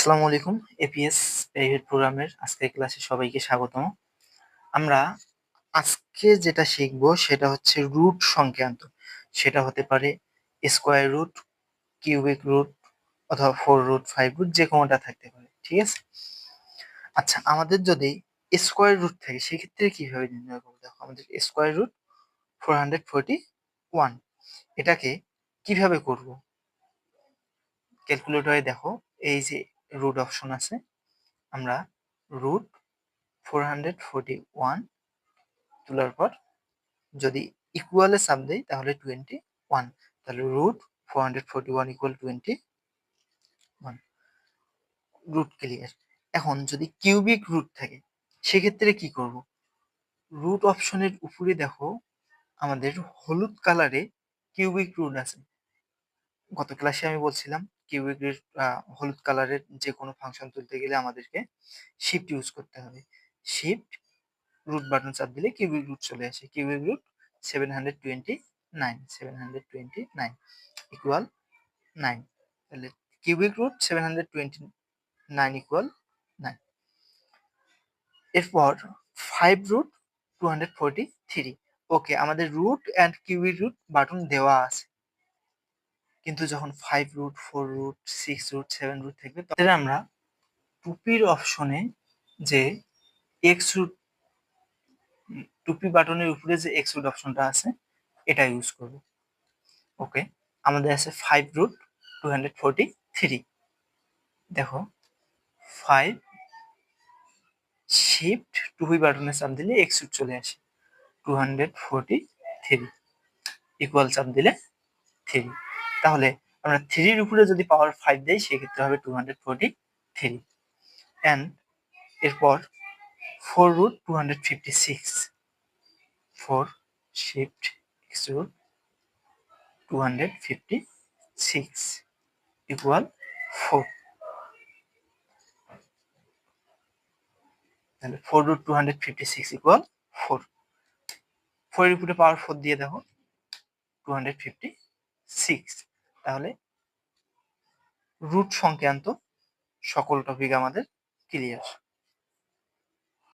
আসসালামু আলাইকুম APS private প্রোগ্রামের আজকের ক্লাসে সবাইকে স্বাগতম। আমরা আজকে যেটা শিখব সেটা হচ্ছে রুট সংক্রান্ত। সেটা হতে পারে স্কোয়ার রুট, কিউবিক রুট অথবা ফোর রুট, ফাইভ রুট, যে কোনোটা থাকতে পারে, ঠিক আছে? আচ্ছা আমাদের যদি স্কোয়ার রুট থাকে, সেক্ষেত্রে কীভাবে নির্ণয় করব? দেখো, আমাদের square root four hundred forty one. এটাকে কীভাবে করব? ক্যালকুলেটরে দেখো, এই যে রুট অপশন আছে। আমরা root four hundred forty one তোলার পর যদি ইকুয়ালে সাব দেই তাহলে টোয়েন্টি ওয়ান তাহলে root four hundred forty one equal twenty one root clear এখন যদি কিউবিক রুট থাকে, সেক্ষেত্রে কি করব? রুট অপশনের উপরে দেখো আমাদের হলুদ কালারে কিউবিক রুট আছে। গত ক্লাসে আমি বলছিলাম কিউবিক হলুদ কালারের যে কোনো ফাংশন তুলতে গেলে আমাদেরকে শিফট ইউজ করতে হবে। শিফট রুট বাটন চাপ দিলে কিউবিক রুট চলে আসে। Cubic root seven hundred twenty nine seven hundred twenty nine equal nine তাহলে cubic root seven hundred twenty nine equal nine এরপর five root two hundred forty three okay আমাদের root and cubic root button দেওয়া আছে। কিন্তু যখন five root four root six root seven root থাকবে তখন আমরা টুপির অপশনে যে এক্স রুট টুপি বাটনের উপরে যে এক্স রুট অপশনটা আছে, এটা ইউজ করব। ওকে আমাদের আছে five root two hundred forty three দেখো ফাইভ শিফট টুপি বাটনে চাপ দিলে এক্স রুট চলে আসে। Two hundred forty three equal চাপ দিলে থ্রি তাহলে আমরা থ্রির উপরে যদি পাওয়ার ফাইভ দেই, সেক্ষেত্রে হবে two hundred forty three and এরপর four root two hundred fifty six four shift x root two hundred fifty six equal four তাহলে four root two hundred fifty six equal four ফোরের উপরে power four দিয়ে দেখো two hundred fifty six তাহলে root সংক্রান্ত সকল topic আমাদের clear